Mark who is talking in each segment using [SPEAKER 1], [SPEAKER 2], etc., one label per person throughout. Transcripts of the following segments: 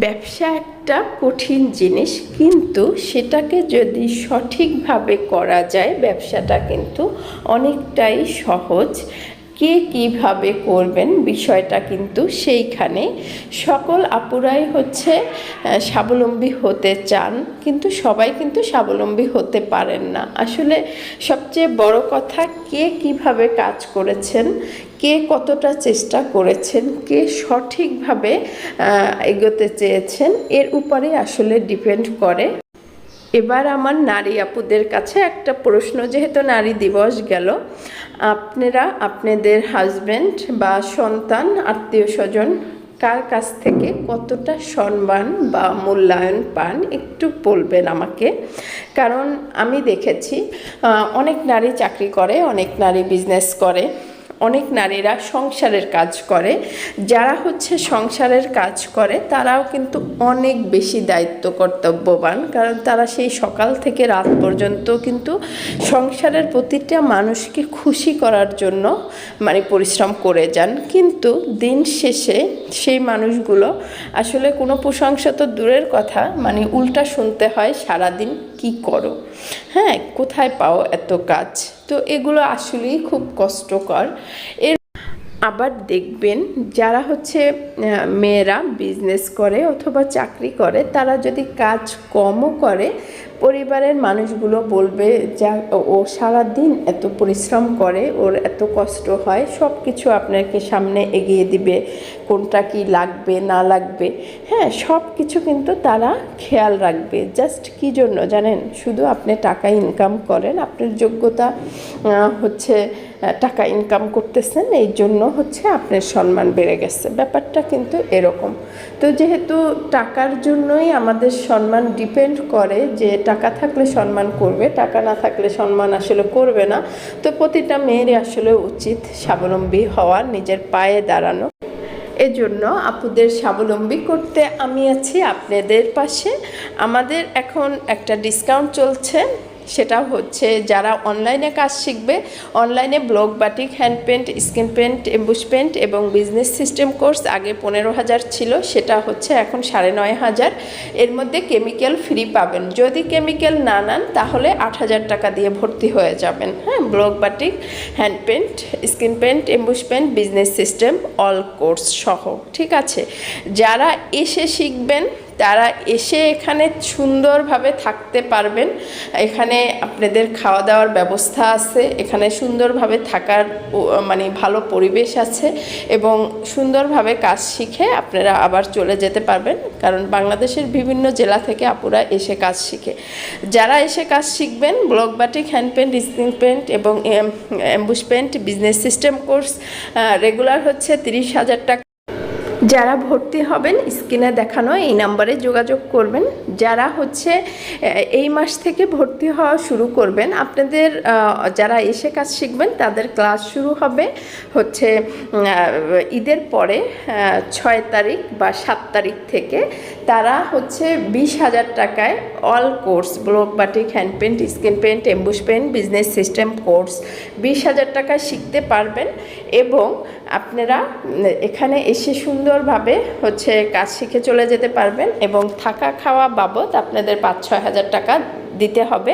[SPEAKER 1] ব্যবসা একটা কঠিন জিনিস কিন্তু সেটাকে যদি সঠিকভাবে করা যায় ব্যবসাটা কিন্তু অনেকটাই সহজ। কে কীভাবে করবেন বিষয়টা কিন্তু সেইখানে। সকল আপুরাই হচ্ছে স্বাবলম্বী হতে চান, কিন্তু সবাই কিন্তু স্বাবলম্বী হতে পারেন না। আসলে সবচেয়ে বড় কথা, কে কীভাবে কাজ করেছেন, কে কতটা চেষ্টা করেছেন, কে সঠিকভাবে এগোতে চেয়েছেন, এর উপরে আসলে ডিপেন্ড করে। এবার আমার নারী আপুদের কাছে একটা প্রশ্ন, যেহেতু নারী দিবস গেল, আপনারা, আপনাদের হাজব্যান্ড বা সন্তান, আত্মীয় স্বজন, কার কাছ থেকে কতটা সম্মান বা মূল্যায়ন পান, একটু বলবেন আমাকে? কারণ আমি দেখেছি অনেক নারী চাকরি করে, অনেক নারী বিজনেস করে। অনেক নারীরা সংসারের কাজ করে। যারা হচ্ছে সংসারের কাজ করে, তারাও কিন্তু অনেক বেশি দায়িত্ব কর্তব্যবান। কারণ তারা সেই সকাল থেকে রাত পর্যন্ত কিন্তু সংসারের প্রতিটা মানুষকে খুশি করার জন্য মানে পরিশ্রম করে যান। কিন্তু দিন শেষে সেই মানুষগুলো আসলে কোনো প্রশংসা তো দূরের কথা মানে উল্টা শুনতে হয় সারাদিন কি করো? হ্যাঁ কোথায় পাও এত কাজ? তো এগুলো আসলেই খুব কষ্টকর। এর আবার দেখবেন যারা হচ্ছে মেয়েরা বিজনেস করে অথবা চাকরি করে, তারা যদি কাজ কমও করে পরিবারের মানুষগুলো বলবে যা ও সারা দিন এত পরিশ্রম করে, ওর এত কষ্ট হয় সব কিছু আপনাকে সামনে এগিয়ে দিবে, কোনটা কি লাগবে, না লাগবে। হ্যাঁ সব কিছু কিন্তু তারা খেয়াল রাখবে। জাস্ট কি জন্য? জানেন, শুধু আপনি টাকা ইনকাম করেন, আপনার যোগ্যতা হচ্ছে টাকা ইনকাম করতেছেন, এই জন্য হচ্ছে আপনার সম্মান বেড়ে গেছে। ব্যাপারটা কিন্তু এরকম। তো যেহেতু টাকার জন্যই আমাদের সম্মান ডিপেন্ড করে যে টাকা থাকলে সম্মান করবে, টাকা না থাকলে সম্মান আসলে করবে না। তো প্রতিটা মেয়েরই আসলে উচিত স্বাবলম্বী হওয়া, নিজের পায়ে দাঁড়ানো। এজন্য আপুদের স্বাবলম্বী করতে আমি আছি আপনাদের পাশে। আমাদের এখন একটা ডিসকাউন্ট চলছে। সেটা হচ্ছে যারা অনলাইনে কাজ শিখবে অনলাইনে block batik hand paint screen paint emboss paint এবং বিজনেস সিস্টেম কোর্স আগে পনেরো হাজার ছিল, সেটা হচ্ছে এখন সাড়ে নয় হাজার। এর মধ্যে কেমিক্যাল ফ্রি পাবেন। যদি কেমিক্যাল না নেন, তাহলে আট হাজার টাকা দিয়ে ভর্তি হয়ে যাবেন। হ্যাঁ block batik hand paint screen paint emboss paint business system all course সহ। ঠিক আছে? যারা এসে শিখবেন তারা এসে এখানে সুন্দরভাবে থাকতে পারবেন, এখানে আপনাদের খাওয়া দাওয়ার ব্যবস্থা আছে, এখানে সুন্দরভাবে থাকার মানে ভালো পরিবেশ আছে এবং সুন্দরভাবে কাজ শিখে আপনারা আবার চলে যেতে পারবেন, কারণ বাংলাদেশের বিভিন্ন জেলা থেকে আপুরা এসে কাজ শিখে। যারা এসে কাজ শিখবেন, block batik, hand paint screen paint এবং emboss paint business system course regular হচ্ছে তিরিশ হাজার টাকা যারা ভর্তি হবেন, স্ক্রিনে দেখানো এই নাম্বারে যোগাযোগ করবেন। যারা হচ্ছে এই মাস থেকে ভর্তি হওয়া শুরু করবেন, আপনাদের যারা এসে কাজ শিখবেন, তাদের ক্লাস শুরু হবে হচ্ছে ঈদের পরে ছয় তারিখ বা সাত তারিখ থেকে। তারা হচ্ছে বিশ হাজার টাকায় all course block batik hand paint screen paint emboss paint business system course বিশ হাজার টাকায় শিখতে পারবেন এবং আপনারা এখানে এসে সুন্দরভাবে হচ্ছে কাজ শিখে চলে যেতে পারবেন এবং থাকা খাওয়া বাবদ আপনাদের পাঁচ ছয় হাজার টাকা দিতে হবে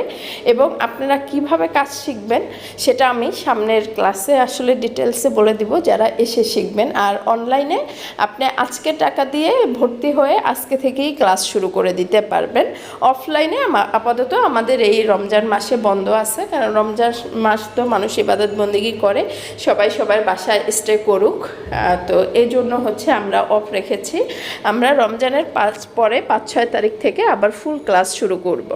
[SPEAKER 1] এবং আপনারা কীভাবে কাজ শিখবেন সেটা আমি সামনের ক্লাসে আসলে ডিটেলসে বলে দিব যারা এসে শিখবেন। আর অনলাইনে আপনি আজকে টাকা দিয়ে ভর্তি হয়ে আজকে থেকেই ক্লাস শুরু করে দিতে পারবেন। অফলাইনে আপাতত আমাদের এই রমজান মাসে বন্ধ আছে, কারণ রমজান মাস তো মানুষ ইবাদত বন্দিগি করে, সবাই সবার বাসায় স্টে করুক। তো এই জন্য হচ্ছে আমরা অফ রেখেছি। আমরা রমজানের পাঁচ, পরে পাঁচ, ছয় তারিখ থেকে আবার ফুল ক্লাস শুরু করব।